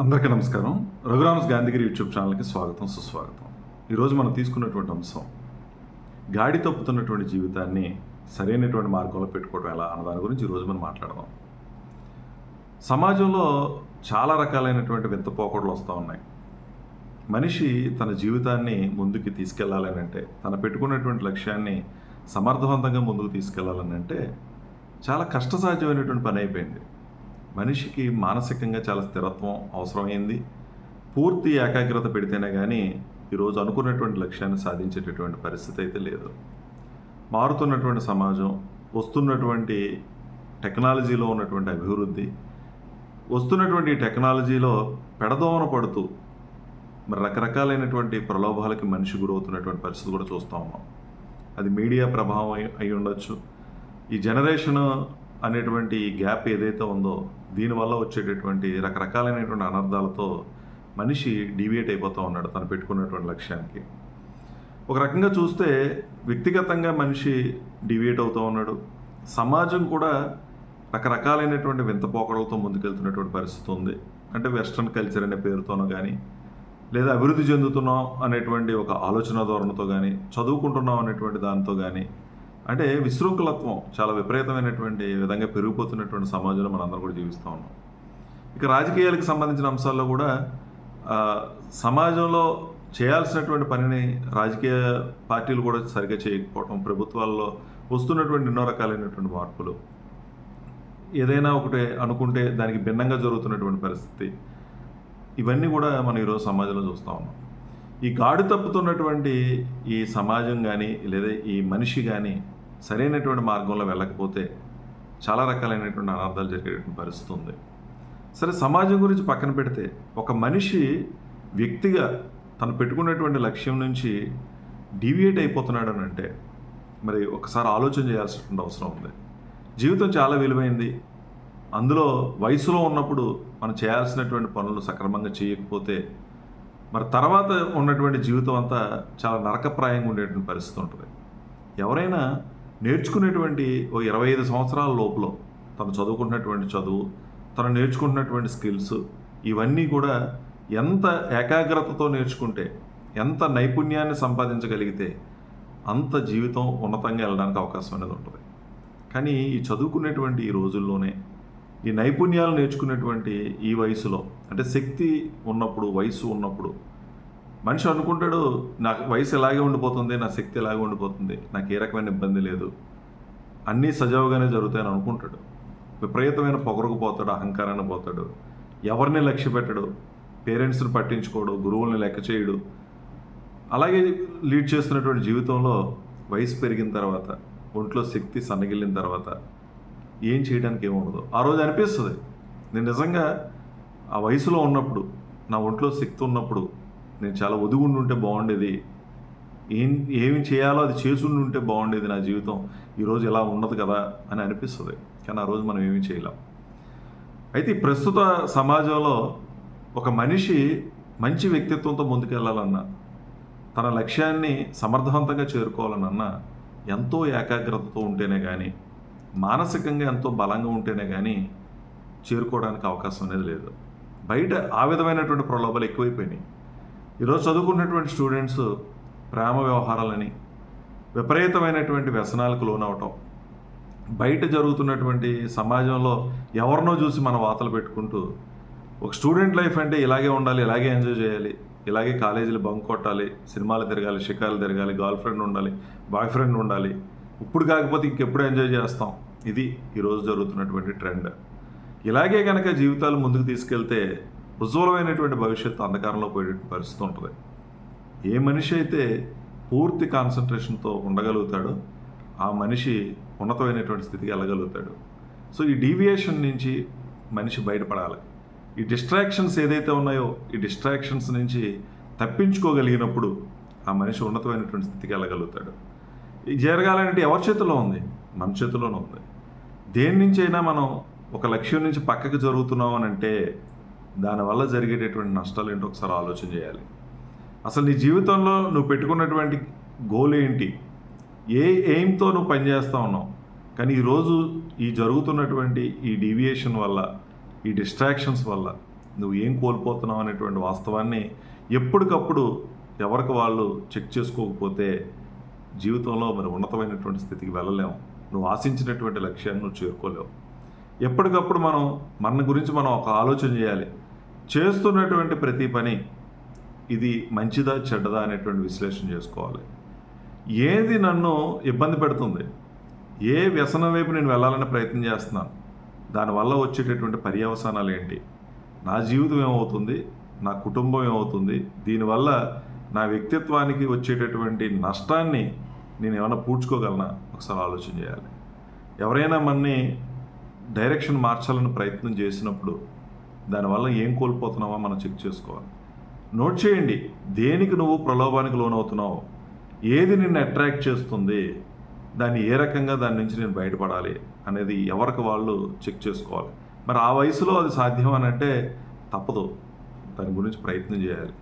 అందరికీ నమస్కారం. రఘురామ్స్ గాంధీగిరి యూట్యూబ్ ఛానల్కి స్వాగతం సుస్వాగతం. ఈరోజు మనం తీసుకున్నటువంటి అంశం గాడి తప్పుతున్నటువంటి జీవితాన్ని సరైనటువంటి మార్గంలో పెట్టుకోవడం ఎలా అన్న దాని గురించి ఈరోజు మనం మాట్లాడదాం. సమాజంలో చాలా రకాలైనటువంటి వింత పోకడలు వస్తూ ఉన్నాయి. మనిషి తన జీవితాన్ని ముందుకు తీసుకెళ్ళాలని అంటే తన పెట్టుకున్నటువంటి లక్ష్యాన్ని సమర్థవంతంగా ముందుకు తీసుకెళ్ళాలని అంటే చాలా కష్టసాధ్యమైనటువంటి పని అయిపోయింది. మనిషికి మానసికంగా చాలా స్థిరత్వం అవసరమైంది. పూర్తి ఏకాగ్రత పెడితేనే కానీ ఈరోజు అనుకున్నటువంటి లక్ష్యాన్ని సాధించేటటువంటి పరిస్థితి అయితే లేదు. మారుతున్నటువంటి సమాజం వస్తున్నటువంటి టెక్నాలజీలో ఉన్నటువంటి అభివృద్ధి వస్తున్నటువంటి టెక్నాలజీలో పెడదోమన పడుతూ మరి రకరకాలైనటువంటి ప్రలోభాలకి మనిషి గురవుతున్నటువంటి పరిస్థితి కూడా చూస్తూ ఉన్నాం. అది మీడియా ప్రభావం అయి అయి ఉండొచ్చు. ఈ జనరేషన్ అనేటువంటి ఈ గ్యాప్ ఏదైతే ఉందో దీనివల్ల వచ్చేటటువంటి రకరకాలైనటువంటి అనర్థాలతో మనిషి డీవియేట్ అయిపోతూ ఉన్నాడు తను పెట్టుకున్నటువంటి లక్ష్యానికి. ఒక రకంగా చూస్తే వ్యక్తిగతంగా మనిషి డివియేట్ అవుతూ ఉన్నాడు. సమాజం కూడా రకరకాలైనటువంటి వింతపోకడలతో ముందుకెళ్తున్నటువంటి పరిస్థితి ఉంది. అంటే వెస్ట్రన్ కల్చర్ అనే పేరుతోనో కానీ లేదా అభివృద్ధి చెందుతున్నాం అనేటువంటి ఒక ఆలోచన ధోరణితో కానీ చదువుకుంటున్నాం అనేటువంటి దానితో కానీ అంటే విశృంఖలత్వం చాలా విపరీతమైనటువంటి విధంగా పెరిగిపోతున్నటువంటి సమాజంలో మనందరం కూడా జీవిస్తూ ఉన్నాం. ఇక రాజకీయాలకు సంబంధించిన అంశాల్లో కూడా సమాజంలో చేయాల్సినటువంటి పనిని రాజకీయ పార్టీలు కూడా సరిగ్గా చేయకపోవటం ప్రభుత్వాల్లో వస్తున్నటువంటి ఎన్నో రకాలైనటువంటి మార్పులు ఏదైనా ఒకటి అనుకుంటే దానికి భిన్నంగా జరుగుతున్నటువంటి పరిస్థితి ఇవన్నీ కూడా మనం ఈరోజు సమాజంలో చూస్తూ ఉన్నాం. ఈ గాడి తప్పుతున్నటువంటి ఈ సమాజం కానీ లేదా ఈ మనిషి కానీ సరైనటువంటి మార్గంలో వెళ్ళకపోతే చాలా రకాలైనటువంటి అనర్థాలు జరిగేటువంటి పరిస్థితి ఉంది. సరే సమాజం గురించి పక్కన పెడితే ఒక మనిషి వ్యక్తిగా తను పెట్టుకున్నటువంటి లక్ష్యం నుంచి డీవియేట్ అయిపోతున్నాడు అని అంటే మరి ఒకసారి ఆలోచన చేయాల్సినటువంటి అవసరం ఉంది. జీవితం చాలా విలువైంది. అందులో వయసులో ఉన్నప్పుడు మనం చేయాల్సినటువంటి పనులు సక్రమంగా చేయకపోతే మరి తర్వాత ఉన్నటువంటి జీవితం అంతా చాలా నరకప్రాయంగా ఉండేటువంటి పరిస్థితి ఉంటుంది. ఎవరైనా నేర్చుకునేటువంటి ఓ ఇరవై ఐదు సంవత్సరాల లోపల తను చదువుకుంటున్నటువంటి చదువు తను నేర్చుకుంటున్నటువంటి స్కిల్స్ ఇవన్నీ కూడా ఎంత ఏకాగ్రతతో నేర్చుకుంటే ఎంత నైపుణ్యాన్ని సంపాదించగలిగితే అంత జీవితం ఉన్నతంగా వెళ్ళడానికి అవకాశం అనేది ఉంటుంది. కానీ ఈ చదువుకునేటువంటి ఈ రోజుల్లోనే ఈ నైపుణ్యాలు నేర్చుకునేటువంటి ఈ వయసులో అంటే శక్తి ఉన్నప్పుడు వయసు ఉన్నప్పుడు మనిషి అనుకుంటాడు నాకు వయసు ఎలాగే ఉండిపోతుంది నా శక్తి ఎలాగే ఉండిపోతుంది నాకు ఏ రకమైన ఇబ్బంది లేదు. అన్నీ సజావుగానే జరుగుతాయని అనుకుంటాడు. విపరీతమైన పొగరుకు పోతాడు అహంకారాన్ని పోతాడు. ఎవరిని లక్ష్య పెట్టడు పేరెంట్స్ని పట్టించుకోడు గురువుల్ని లెక్క చేయడు. అలాగే లీడ్ చేస్తున్నటువంటి జీవితంలో వయసు పెరిగిన తర్వాత ఒంట్లో శక్తి సన్నగిల్లిన తర్వాత ఏం చేయడానికి ఏముండదు ఆ రోజు అనిపిస్తుంది నేను నిజంగా ఆ వయసులో ఉన్నప్పుడు నా ఒంట్లో శక్తి ఉన్నప్పుడు నేను చాలా ఒదుగుండి ఉంటే బాగుండేది ఏం ఏమి చేయాలో అది చేసుండి ఉంటే బాగుండేది నా జీవితం. ఈరోజు ఇలా ఉన్నది కదా అని అనిపిస్తుంది. కానీ ఆ రోజు మనం ఏమీ చేయలేం. అయితే ఈ ప్రస్తుత సమాజంలో ఒక మనిషి మంచి వ్యక్తిత్వంతో ముందుకెళ్ళాలన్నా తన లక్ష్యాన్ని సమర్థవంతంగా చేరుకోవాలనన్నా ఎంతో ఏకాగ్రతతో ఉంటేనే కానీ మానసికంగా ఎంతో బలంగా ఉంటేనే కానీ చేరుకోవడానికి అవకాశం అనేది లేదు. బయట ఆ విధమైనటువంటి ప్రలోభాలు ఎక్కువైపోయినాయి. ఈరోజు చదువుకున్నటువంటి స్టూడెంట్స్ ప్రేమ వ్యవహారాలని విపరీతమైనటువంటి వ్యసనాలకు లోనవటం బయట జరుగుతున్నటువంటి సమాజంలో ఎవరినో చూసి మన వాతలు పెట్టుకుంటూ ఒక స్టూడెంట్ లైఫ్ అంటే ఇలాగే ఉండాలి ఇలాగే ఎంజాయ్ చేయాలి ఇలాగే కాలేజీలు బంక్ కొట్టాలి సినిమాలు తిరగాలి షికార్లు తిరగాలి గర్ల్ ఫ్రెండ్ ఉండాలి బాయ్ ఫ్రెండ్ ఉండాలి ఇప్పుడు కాకపోతే ఇంకెప్పుడు ఎంజాయ్ చేస్తాం. ఇది ఈరోజు జరుగుతున్నటువంటి ట్రెండ్. ఇలాగే కనుక జీవితాలు ముందుకు తీసుకెళ్తే ఉజ్వలమైనటువంటి భవిష్యత్తు అంధకారంలో పోయేటువంటి పరిస్థితి ఉంటుంది. ఏ మనిషి అయితే పూర్తి కాన్సన్ట్రేషన్తో ఉండగలుగుతాడో ఆ మనిషి ఉన్నతమైనటువంటి స్థితికి వెళ్ళగలుగుతాడు. సో ఈ డీవియేషన్ నుంచి మనిషి బయటపడాలి. ఈ డిస్ట్రాక్షన్స్ ఏదైతే ఉన్నాయో ఈ డిస్ట్రాక్షన్స్ నుంచి తప్పించుకోగలిగినప్పుడు ఆ మనిషి ఉన్నతమైనటువంటి స్థితికి వెళ్ళగలుగుతాడు. ఇది జరగాలంటే ఎవరి చేతిలో ఉంది? మన చేతిలోనే ఉంది. దేని నుంచి అయినా మనం ఒక లక్ష్యం నుంచి పక్కకు జరుగుతున్నాం అని అంటే దానివల్ల జరిగేటటువంటి నష్టాలు ఏంటో ఒకసారి ఆలోచన చేయాలి. అసలు నీ జీవితంలో నువ్వు పెట్టుకున్నటువంటి గోల్ ఏంటి? ఏ ఎయిమ్తో నువ్వు పనిచేస్తూ ఉన్నావు? కానీ ఈరోజు ఈ జరుగుతున్నటువంటి ఈ డీవియేషన్ వల్ల ఈ డిస్ట్రాక్షన్స్ వల్ల నువ్వు ఏం కోల్పోతున్నావు అనేటువంటి వాస్తవాన్ని ఎప్పటికప్పుడు ఎవరికి వాళ్ళు చెక్ చేసుకోకపోతే జీవితంలో మరి ఉన్నతమైనటువంటి స్థితికి వెళ్ళలేము నువ్వు ఆశించినటువంటి లక్ష్యాన్ని నువ్వు చేరుకోలేవు. ఎప్పటికప్పుడు మనం మన గురించి మనం ఒక ఆలోచన చేయాలి. చేస్తున్నటువంటి ప్రతి పని ఇది మంచిదా చెడ్డదా అనేటువంటి విశ్లేషణ చేసుకోవాలి. ఏది నన్ను ఇబ్బంది పెడుతుంది ఏ వ్యసనం వైపు నేను వెళ్ళాలని ప్రయత్నం చేస్తున్నాను దానివల్ల వచ్చేటటువంటి పర్యవసానాలు ఏంటి నా జీవితం ఏమవుతుంది నా కుటుంబం ఏమవుతుంది దీనివల్ల నా వ్యక్తిత్వానికి వచ్చేటటువంటి నష్టాన్ని నేను ఏమైనా పూడ్చుకోగలనా? ఒకసారి ఆలోచన చేయాలి. ఎవరైనా మన్ని డైరెక్షన్ మార్చాలని ప్రయత్నం చేసినప్పుడు దానివల్ల ఏం కోల్పోతున్నావో మనం చెక్ చేసుకోవాలి. నోట్ చేయండి దేనికి నువ్వు ప్రలోభానికి లోనవుతున్నావు? ఏది నిన్ను అట్రాక్ట్ చేస్తుంది? దాన్ని ఏ రకంగా దాని నుంచి నేను బయటపడాలి అనేది ఎవరికి వాళ్ళు చెక్ చేసుకోవాలి. మరి ఆ వయసులో అది సాధ్యం అని అంటే తప్పదు. దాని గురించి ప్రయత్నం చేయాలి.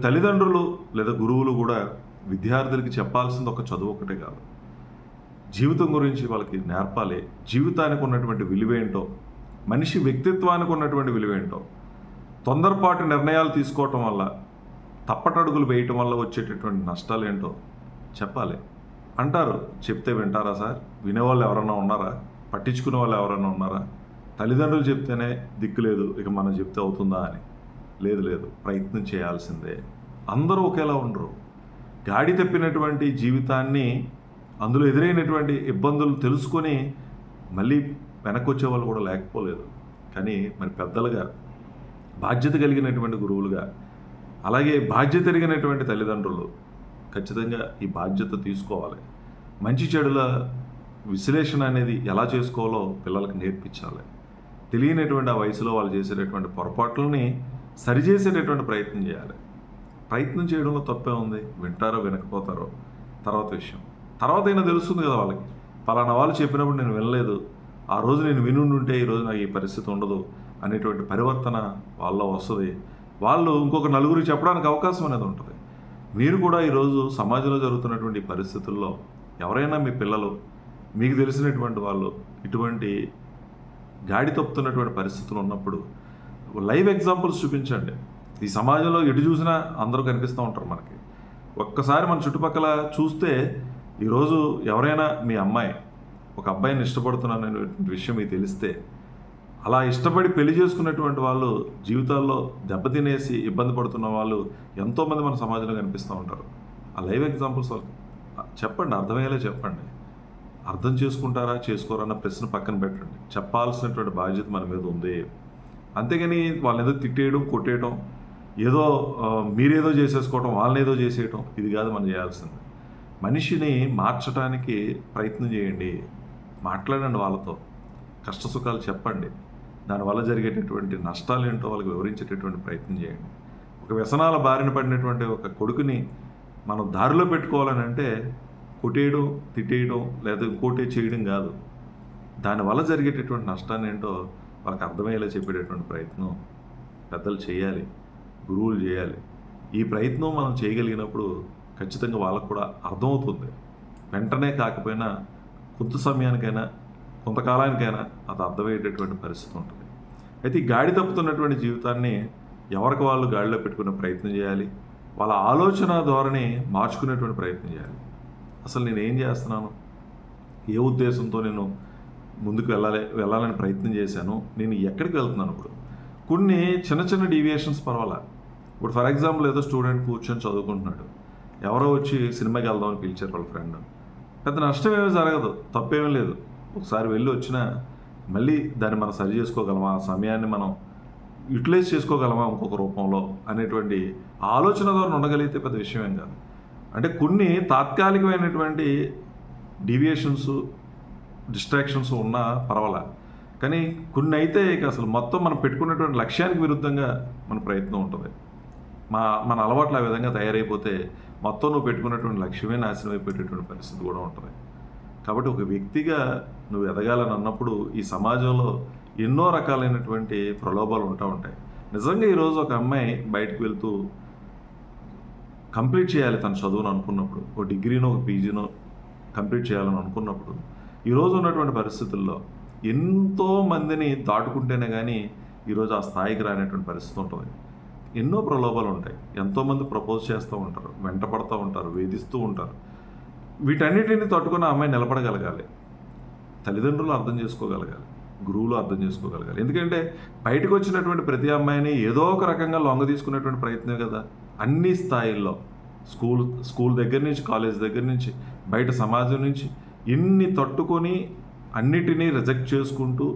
తల్లిదండ్రులు లేదా గురువులు కూడా విద్యార్థులకి చెప్పాల్సింది ఒక చదువు ఒకటే కాదు. జీవితం గురించి వాళ్ళకి నేర్పాలి. జీవితానికి ఉన్నటువంటి విలువేంటో మనిషి వ్యక్తిత్వానికి ఉన్నటువంటి విలువేంటో తొందరపాటు నిర్ణయాలు తీసుకోవటం వల్ల తప్పటడుగులు వేయటం వల్ల వచ్చేటటువంటి నష్టాలు ఏంటో చెప్పాలి. అంటారు. చెప్తే వింటారా సార్? వినేవాళ్ళు ఎవరన్నా ఉన్నారా? పట్టించుకునే వాళ్ళు ఎవరైనా ఉన్నారా? తల్లిదండ్రులు చెప్తేనే దిక్కు లేదు ఇక మనం చెప్తే అవుతుందా అని. లేదు లేదు. ప్రయత్నం చేయాల్సిందే. అందరూ ఒకేలా ఉండరు. గాడి తప్పినటువంటి జీవితాన్ని అందులో ఎదురైనటువంటి ఇబ్బందులు తెలుసుకొని మళ్ళీ వెనక్కి వచ్చే వాళ్ళు కూడా లేకపోలేదు. కానీ మరి పెద్దలుగా బాధ్యత కలిగినటువంటి గురువులుగా అలాగే బాధ్యత ఎరిగినటువంటి తల్లిదండ్రులు ఖచ్చితంగా ఈ బాధ్యత తీసుకోవాలి. మంచి చెడుల విశ్లేషణ అనేది ఎలా చేసుకోవాలో పిల్లలకు నేర్పించాలి. తెలియనటువంటి ఆ వయసులో వాళ్ళు చేసేటటువంటి పొరపాట్లని సరిచేసేటటువంటి ప్రయత్నం చేయాలి. ప్రయత్నం చేయడంలో తప్పే ఉంది. వింటారో వినకపోతారో తర్వాత విషయం. తర్వాత అయినా తెలుస్తుంది కదా వాళ్ళకి. పలానా వాళ్ళు చెప్పినప్పుడు నేను వినలేదు. ఆ రోజు నేను వినుండుంటే ఈరోజు నాకు ఈ పరిస్థితి ఉండదు అనేటువంటి పరివర్తన వాళ్ళలో వస్తుంది. వాళ్ళు ఇంకొక నలుగురికి చెప్పడానికి అవకాశం అనేది ఉంటుంది. మీరు కూడా ఈరోజు సమాజంలో జరుగుతున్నటువంటి పరిస్థితుల్లో ఎవరైనా మీ పిల్లలు మీకు తెలిసినటువంటి వాళ్ళు ఇటువంటి గాడి తప్పుతున్నటువంటి పరిస్థితులు ఉన్నప్పుడు లైవ్ ఎగ్జాంపుల్స్ చూపించండి. ఈ సమాజంలో ఎటు చూసినా అందరూ కనిపిస్తూ ఉంటారు మనకి. ఒక్కసారి మన చుట్టుపక్కల చూస్తే ఈరోజు ఎవరైనా మీ అమ్మాయి ఒక అబ్బాయిని ఇష్టపడుతున్నాను అనేటువంటి విషయం మీకు తెలిస్తే అలా ఇష్టపడి పెళ్ళి చేసుకున్నటువంటి వాళ్ళు జీవితాల్లో దెబ్బతినేసి ఇబ్బంది పడుతున్న వాళ్ళు ఎంతోమంది మన సమాజంలో కనిపిస్తూ ఉంటారు. ఆ లైవ్ ఎగ్జాంపుల్స్ చెప్పండి అర్థమయ్యేలా చెప్పండి. అర్థం చేసుకుంటారా చేసుకోరా అన్న ప్రశ్న పక్కన పెట్టండి. చెప్పాల్సినటువంటి బాధ్యత మన మీద ఉంది. అంతేగాని వాళ్ళని ఏదో తిట్టేయడం కొట్టేయడం ఏదో మీరేదో చేసేసుకోవటం వాళ్ళని ఏదో చేసేయటం ఇది కాదు మనం చేయాల్సింది. మనిషిని మార్చడానికి ప్రయత్నం చేయండి. మాట్లాడండి వాళ్ళతో. కష్ట సుఖాలు చెప్పండి. దానివల్ల జరిగేటటువంటి నష్టాలు ఏంటో వాళ్ళకి వివరించేటటువంటి ప్రయత్నం చేయండి. ఒక వ్యసనాల బారిన పడినటువంటి ఒక కొడుకుని మనం దారిలో పెట్టుకోవాలని అంటే కొట్టేయడం తిట్టేయడం లేదా ఇంకోటి చేయడం కాదు. దానివల్ల జరిగేటటువంటి నష్టాన్ని ఏంటో వాళ్ళకి అర్థమయ్యేలా చెప్పేటటువంటి ప్రయత్నం పెద్దలు చేయాలి. గురువులు చేయాలి. ఈ ప్రయత్నం మనం చేయగలిగినప్పుడు ఖచ్చితంగా వాళ్ళకు కూడా అర్థమవుతుంది. వెంటనే కాకపోయినా కొద్ది సమయానికైనా కొంతకాలానికైనా అది అర్థమయ్యేటటువంటి పరిస్థితి ఉంటుంది. అయితే ఈ గాడి తప్పుతున్నటువంటి జీవితాన్ని ఎవరికి వాళ్ళు గాడిలో పెట్టుకునే ప్రయత్నం చేయాలి? వాళ్ళ ఆలోచన ధోరణి మార్చుకునేటువంటి ప్రయత్నం చేయాలి. అసలు నేను ఏం చేస్తున్నాను? ఏ ఉద్దేశంతో నేను ముందుకు వెళ్ళాలి వెళ్ళాలని ప్రయత్నం చేశాను? నేను ఎక్కడికి వెళ్తున్నాను ఇప్పుడు? కొన్ని చిన్న చిన్న డీవియేషన్స్ పర్వాలా? ఇప్పుడు ఫర్ ఎగ్జాంపుల్ ఏదో స్టూడెంట్ కూర్చొని చదువుకుంటున్నాడు. ఎవరో వచ్చి సినిమాకి వెళ్దామని పిలిచారు వాళ్ళ ఫ్రెండ్ పెద్ద నష్టం ఏమీ జరగదు తప్పేమీ లేదు. ఒకసారి వెళ్ళి వచ్చినా మళ్ళీ దాన్ని మనం సరి చేసుకోగలమా ఆ సమయాన్ని మనం యూటిలైజ్ చేసుకోగలమా ఇంకొక రూపంలో అనేటువంటి ఆలోచన ద్వారా ఉండగలిగితే పెద్ద విషయం ఏం కాదు. అంటే కొన్ని తాత్కాలికమైనటువంటి డీవియేషన్స్ డిస్ట్రాక్షన్స్ ఉన్నా పర్వాలా. కానీ కొన్ని అయితే ఇక అసలు మొత్తం మనం పెట్టుకున్నటువంటి లక్ష్యానికి విరుద్ధంగా మన ప్రయత్నం ఉంటుంది. మా మన అలవాట్లు ఆ విధంగా తయారైపోతే మొత్తం నువ్వు పెట్టుకున్నటువంటి లక్ష్యమే నాశనం అయిపోయేటటువంటి పరిస్థితి కూడా ఉంటుంది. కాబట్టి ఒక వ్యక్తిగా నువ్వు ఎదగాలని అన్నప్పుడు ఈ సమాజంలో ఎన్నో రకాలైనటువంటి ప్రలోభాలు ఉంటా ఉంటాయి. నిజంగా ఈరోజు ఒక అమ్మాయి బయటకు వెళ్తూ కంప్లీట్ చేయాలి తన చదువును అనుకున్నప్పుడు ఒక డిగ్రీనో ఒక పీజీనో కంప్లీట్ చేయాలని అనుకున్నప్పుడు ఈరోజు ఉన్నటువంటి పరిస్థితుల్లో ఎంతో మందిని దాటుకుంటేనే కానీ ఈరోజు ఆ స్థాయికి రానటువంటి పరిస్థితి ఉంటుంది. ఎన్నో ప్రలోభాలు ఉంటాయి. ఎంతోమంది ప్రపోజ్ చేస్తూ ఉంటారు వెంట పడుతూ ఉంటారు వేధిస్తూ ఉంటారు. వీటన్నిటిని తట్టుకుని అమ్మాయి నిలబడగలగాలి. తల్లిదండ్రులు అర్థం చేసుకోగలగాలి. గురువులు అర్థం చేసుకోగలగాలి. ఎందుకంటే బయటకు వచ్చినటువంటి ప్రతి అమ్మాయిని ఏదో ఒక రకంగా లొంగ తీసుకునేటువంటి ప్రయత్నమే కదా. అన్ని స్థాయిల్లో. స్కూల్ స్కూల్ దగ్గర నుంచి కాలేజ్ దగ్గర నుంచి బయట సమాజం నుంచి ఇన్ని తట్టుకొని అన్నిటినీ రిజెక్ట్ చేసుకుంటూ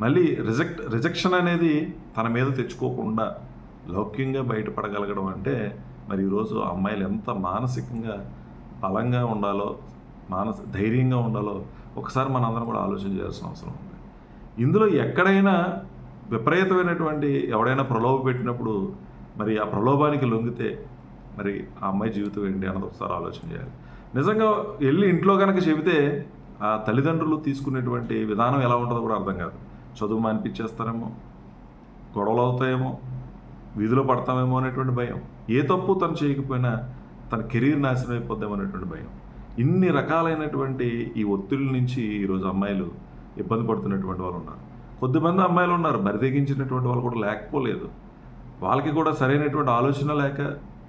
మళ్ళీ రిజెక్ట్ రిజెక్షన్ అనేది తన మీద తెచ్చుకోకుండా లౌక్యంగా బయటపడగలగడం అంటే మరి ఈరోజు అమ్మాయిలు ఎంత మానసికంగా బలంగా ఉండాలో మానస ధైర్యంగా ఉండాలో ఒకసారి మనందరం కూడా ఆలోచన చేయాల్సిన అవసరం ఉంది. ఇందులో ఎక్కడైనా విపరీతమైనటువంటి ఎవడైనా ప్రలోభ పెట్టినప్పుడు మరి ఆ ప్రలోభానికి లొంగితే మరి ఆ అమ్మాయి జీవితం ఏంటి అన్నది ఒకసారి ఆలోచన చేయాలి. నిజంగా వెళ్ళి ఇంట్లో కనుక చెబితే ఆ తల్లిదండ్రులు తీసుకునేటువంటి విధానం ఎలా ఉంటుందో కూడా అర్థం కాదు. చదువు మానిపించేస్తారేమో గొడవలు అవుతాయేమో వీధిలో పడతామేమో అనేటువంటి భయం. ఏ తప్పు తను చేయకపోయినా తన కెరీర్ నాశనం అయిపోద్దాం అనేటువంటి భయం. ఇన్ని రకాలైనటువంటి ఈ ఒత్తిడి నుంచి ఈరోజు అమ్మాయిలు ఇబ్బంది పడుతున్నటువంటి వాళ్ళు ఉన్నారు. కొద్దిమంది అమ్మాయిలు ఉన్నారు బరిదెగించినటువంటి వాళ్ళు కూడా లేకపోలేదు. వాళ్ళకి కూడా సరైనటువంటి ఆలోచన లేక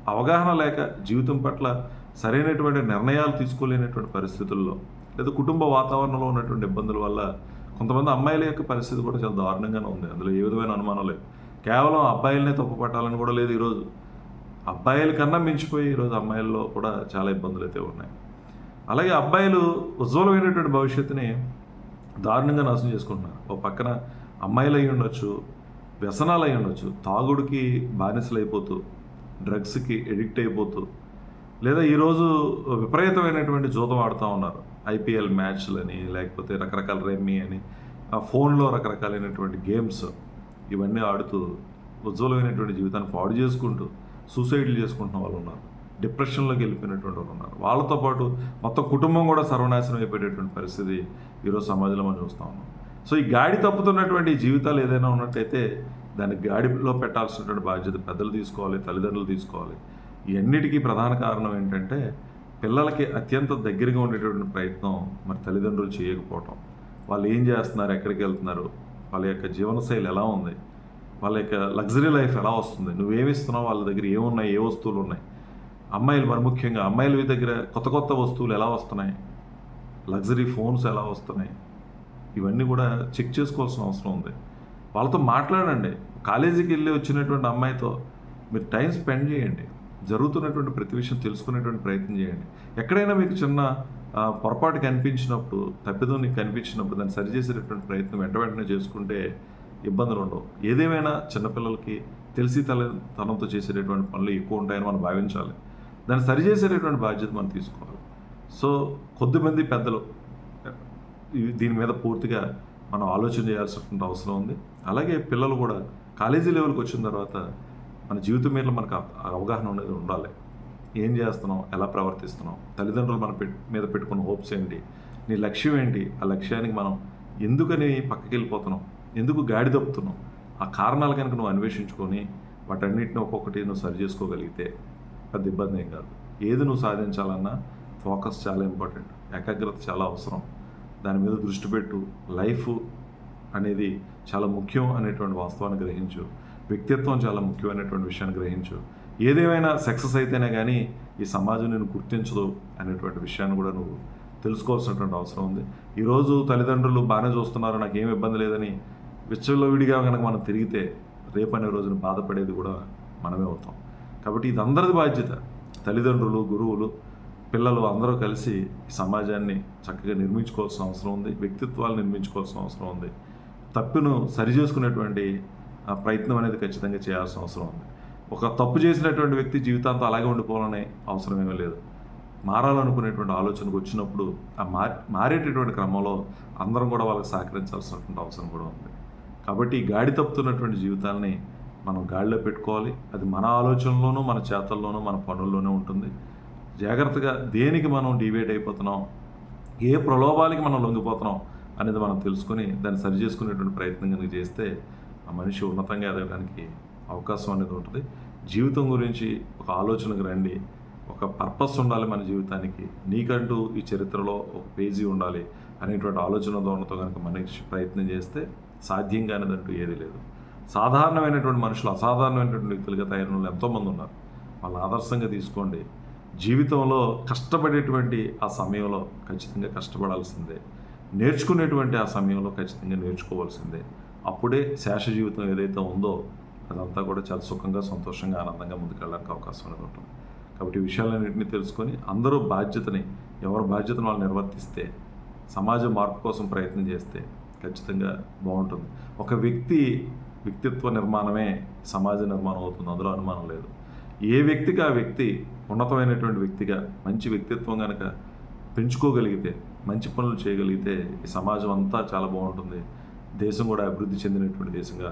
అవగాహన లేక జీవితం పట్ల సరైనటువంటి నిర్ణయాలు తీసుకోలేనటువంటి పరిస్థితుల్లో లేదా కుటుంబ వాతావరణంలో ఉన్నటువంటి ఇబ్బందుల వల్ల కొంతమంది అమ్మాయిల యొక్క పరిస్థితి కూడా చాలా దారుణంగానే ఉంది. అందులో ఏ విధమైన అనుమానం లేదు. కేవలం అబ్బాయిలనే తప్పు పట్టాలని కూడా లేదు ఈరోజు. అబ్బాయిల కన్నా మించిపోయి ఈరోజు అమ్మాయిల్లో కూడా చాలా ఇబ్బందులు అయితే ఉన్నాయి. అలాగే అబ్బాయిలు ఉజ్వలమైనటువంటి భవిష్యత్తుని దారుణంగా నాశనం చేసుకుంటున్నారు. ఓ పక్కన అమ్మాయిలు అయి ఉండొచ్చు వ్యసనాలు అయి ఉండొచ్చు తాగుడికి బానిసలు అయిపోతూ డ్రగ్స్కి ఎడిక్ట్ అయిపోతూ లేదా ఈరోజు విపరీతమైనటువంటి జూతం ఆడుతూ ఉన్నారు. ఐపీఎల్ మ్యాచ్లని లేకపోతే రకరకాల రెమ్మీ అని ఆ ఫోన్లో రకరకాలైనటువంటి గేమ్స్. ఇవన్నీ ఆడుతూ ఉజ్వలమైనటువంటి జీవితాన్ని పాడు చేసుకుంటూ సూసైడ్లు చేసుకుంటున్న వాళ్ళు ఉన్నారు. డిప్రెషన్లోకి వెళ్ళిపోయినటువంటి వాళ్ళు ఉన్నారు. వాళ్ళతో పాటు మొత్తం కుటుంబం కూడా సర్వనాశనం అయిపోయేటటువంటి పరిస్థితి ఈరోజు సమాజంలో మనం చూస్తూ ఉన్నాం. సో ఈ గాడి తప్పుతున్నటువంటి జీవితాలు ఏదైనా ఉన్నట్టయితే దాన్ని గాడిలో పెట్టాల్సినటువంటి బాధ్యత పెద్దలు తీసుకోవాలి తల్లిదండ్రులు తీసుకోవాలి. ఈ అన్నిటికీ ప్రధాన కారణం ఏంటంటే పిల్లలకి అత్యంత దగ్గరగా ఉండేటటువంటి ప్రయత్నం మరి తల్లిదండ్రులు చేయకపోవటం. వాళ్ళు ఏం చేస్తున్నారు? ఎక్కడికి వెళ్తున్నారు? వాళ్ళ యొక్క జీవనశైలి ఎలా ఉంది? వాళ్ళ యొక్క లగ్జరీ లైఫ్ ఎలా వస్తుంది? నువ్వేమిస్తున్నావు వాళ్ళ దగ్గర ఏమున్నాయి? ఏ వస్తువులు ఉన్నాయి? అమ్మాయిలు మరి ముఖ్యంగా అమ్మాయిల దగ్గర కొత్త కొత్త వస్తువులు ఎలా వస్తున్నాయి? లగ్జరీ ఫోన్స్ ఎలా వస్తున్నాయి? ఇవన్నీ కూడా చెక్ చేసుకోవాల్సిన అవసరం ఉంది. వాళ్ళతో మాట్లాడండి. కాలేజీకి వెళ్ళి వచ్చినటువంటి అమ్మాయితో మీరు టైం స్పెండ్ చేయండి. జరుగుతున్నటువంటి ప్రతి విషయం తెలుసుకునేటువంటి ప్రయత్నం చేయండి. ఎక్కడైనా మీకు చిన్న పొరపాటు కనిపించినప్పుడు తప్పిదం నీకు కనిపించినప్పుడు దాన్ని సరిచేసేటటువంటి ప్రయత్నం వెంట వెంటనే చేసుకుంటే ఇబ్బందులు ఉండవు ఏదేమైనా చిన్నపిల్లలకి తెలిసి తల తనంతో చేసేటటువంటి పనులు ఎక్కువ ఉంటాయని మనం భావించాలి. దాన్ని సరిచేసేటటువంటి బాధ్యత మనం తీసుకోవాలి. సో కొద్దిమంది పెద్దలు దీని మీద పూర్తిగా మనం ఆలోచన చేయాల్సినటువంటి అవసరం ఉంది. అలాగే పిల్లలు కూడా కాలేజీ లెవెల్కి వచ్చిన తర్వాత మన జీవితం మీద మనకు అవగాహన అనేది ఉండాలి. ఏం చేస్తున్నాం ఎలా ప్రవర్తిస్తున్నాం తల్లిదండ్రులు మన పెట్ మీద పెట్టుకున్న హోప్స్ ఏంటి? నీ లక్ష్యం ఏంటి? ఆ లక్ష్యానికి మనం ఎందుకని పక్కకి వెళ్ళిపోతున్నాం ఎందుకు గాడి తప్పుతున్నాం ఆ కారణాలు కనుక నువ్వు అన్వేషించుకొని వాటన్నిటిని ఒక్కొక్కటి నువ్వు సరి చేసుకోగలిగితే పెద్ద ఇబ్బంది ఏం కాదు. ఏది నువ్వు సాధించాలన్నా ఫోకస్ చాలా ఇంపార్టెంట్. ఏకాగ్రత చాలా అవసరం. దాని మీద దృష్టి పెట్టు. లైఫ్ అనేది చాలా ముఖ్యం అనేటువంటి వాస్తవాన్ని గ్రహించు. వ్యక్తిత్వం చాలా ముఖ్యమైనటువంటి విషయాన్ని గ్రహించు. ఏదేమైనా సక్సెస్ అయితేనే కానీ ఈ సమాజం నేను గుర్తించదు అనేటువంటి విషయాన్ని కూడా నువ్వు తెలుసుకోవాల్సినటువంటి అవసరం ఉంది. ఈరోజు తల్లిదండ్రులు బాగానే చూస్తున్నారు నాకు ఏం ఇబ్బంది లేదని. విచ్చల్లో విడిగా కనుక మనం తిరిగితే రేపు అనే రోజున బాధపడేది కూడా మనమే అవుతాం. కాబట్టి ఇది అందరిది బాధ్యత. తల్లిదండ్రులు గురువులు పిల్లలు అందరూ కలిసి ఈ సమాజాన్ని చక్కగా నిర్మించుకోవాల్సిన అవసరం ఉంది. వ్యక్తిత్వాలు నిర్మించుకోవాల్సిన అవసరం ఉంది. తప్పును సరిచేసుకునేటువంటి ఆ ప్రయత్నం అనేది ఖచ్చితంగా చేయాల్సిన అవసరం ఉంది. ఒక తప్పు చేసినటువంటి వ్యక్తి జీవితాంతం అలాగే ఉండిపోవాలనే అవసరం ఏమీ లేదు. మారాలనుకునేటువంటి ఆలోచనకు వచ్చినప్పుడు ఆ మారి మారేటటువంటి క్రమంలో అందరం కూడా వాళ్ళకి సహకరించాల్సినటువంటి అవసరం కూడా ఉంది. కాబట్టి ఈ గాడి తప్పుతున్నటువంటి జీవితాలని మనం గాడిలో పెట్టుకోవాలి. అది మన ఆలోచనలోనూ మన చేతల్లోనూ మన పనుల్లోనూ ఉంటుంది. జాగ్రత్తగా దేనికి మనం డివేట్ అయిపోతున్నాం? ఏ ప్రలోభాలకి మనం లొంగిపోతున్నాం అనేది మనం తెలుసుకొని దాన్ని సరి చేసుకునేటువంటి ప్రయత్నం కనుక చేస్తే ఆ మనిషి ఉన్నతంగా ఎదగడానికి అవకాశం అనేది ఉంటుంది. జీవితం గురించి ఒక ఆలోచనకు రండి. ఒక పర్పస్ ఉండాలి మన జీవితానికి. నీకంటూ ఈ చరిత్రలో ఒక పేజీ ఉండాలి అనేటువంటి ఆలోచన ధోరణితో కనుక మనిషి ప్రయత్నం చేస్తే సాధ్యం కానిదంటూ ఏది లేదు. సాధారణమైనటువంటి మనుషులు అసాధారణమైనటువంటి వ్యక్తులుగా తయారైన వాళ్ళు ఎంతోమంది ఉన్నారు. వాళ్ళ ఆదర్శంగా తీసుకోండి. జీవితంలో కష్టపడేటువంటి ఆ సమయంలో ఖచ్చితంగా కష్టపడాల్సిందే. నేర్చుకునేటువంటి ఆ సమయంలో ఖచ్చితంగా నేర్చుకోవాల్సిందే. అప్పుడే శేష జీవితం ఏదైతే ఉందో అదంతా కూడా చాలా సుఖంగా సంతోషంగా ఆనందంగా ముందుకెళ్ళడానికి అవకాశం అనేది ఉంటుంది. కాబట్టి ఈ విషయాలన్నింటినీ తెలుసుకొని అందరూ బాధ్యతని ఎవరి బాధ్యతను వాళ్ళు నిర్వర్తిస్తే సమాజ మార్పు కోసం ప్రయత్నం చేస్తే ఖచ్చితంగా బాగుంటుంది. ఒక వ్యక్తి వ్యక్తిత్వ నిర్మాణమే సమాజ నిర్మాణం అవుతుంది అందులో అనుమానం లేదు. ఏ వ్యక్తికి ఆ వ్యక్తి ఉన్నతమైనటువంటి వ్యక్తిగా మంచి వ్యక్తిత్వం కనుక పెంచుకోగలిగితే మంచి పనులు చేయగలిగితే ఈ సమాజం అంతా చాలా బాగుంటుంది. దేశం కూడా అభివృద్ధి చెందినటువంటి దేశంగా